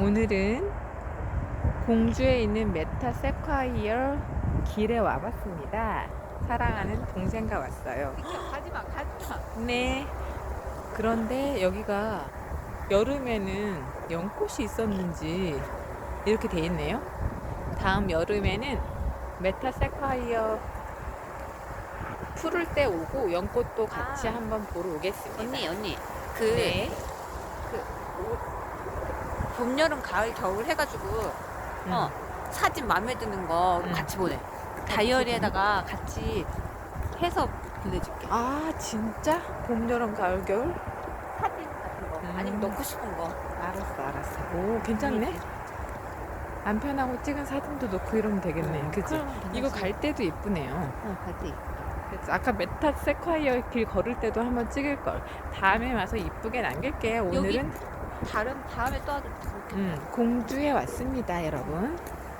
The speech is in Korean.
오늘은 공주에 있는 메타 세콰이어 길에 와봤습니다. 사랑하는 동생과 왔어요. 가지마 가지마 네. 그런데 여기가 여름에는 연꽃이 있었는지 이렇게 돼 있네요. 다음 여름에는 메타 세콰이어 푸를 때 오고 연꽃도 같이 아. 한번 보러 오겠습니다. 언니 언니 그 네. 봄, 여름, 가을, 겨울 해가지고 음. 어 사진 마음에 드는 거 음. 같이 보내. 다이어리에다가 같이 해서 보내줄게. 아 진짜? 봄, 여름, 가을, 겨울? 사진 같은 거 음. 아니면 넣고 싶은 거. 알았어, 알았어. 오, 괜찮네. 남편하고 찍은 사진도 넣고 이러면 되겠네. 그치? 그럼 이거 갈 때도 이쁘네요. 어, 갈때 그래서 아까 메타 세콰이어 길 걸을 때도 한번 찍을 걸. 다음에 와서 이쁘게 남길게 요. 오늘은 다른 다음에 또 하도 음, 공주에 왔습니다, 여러분.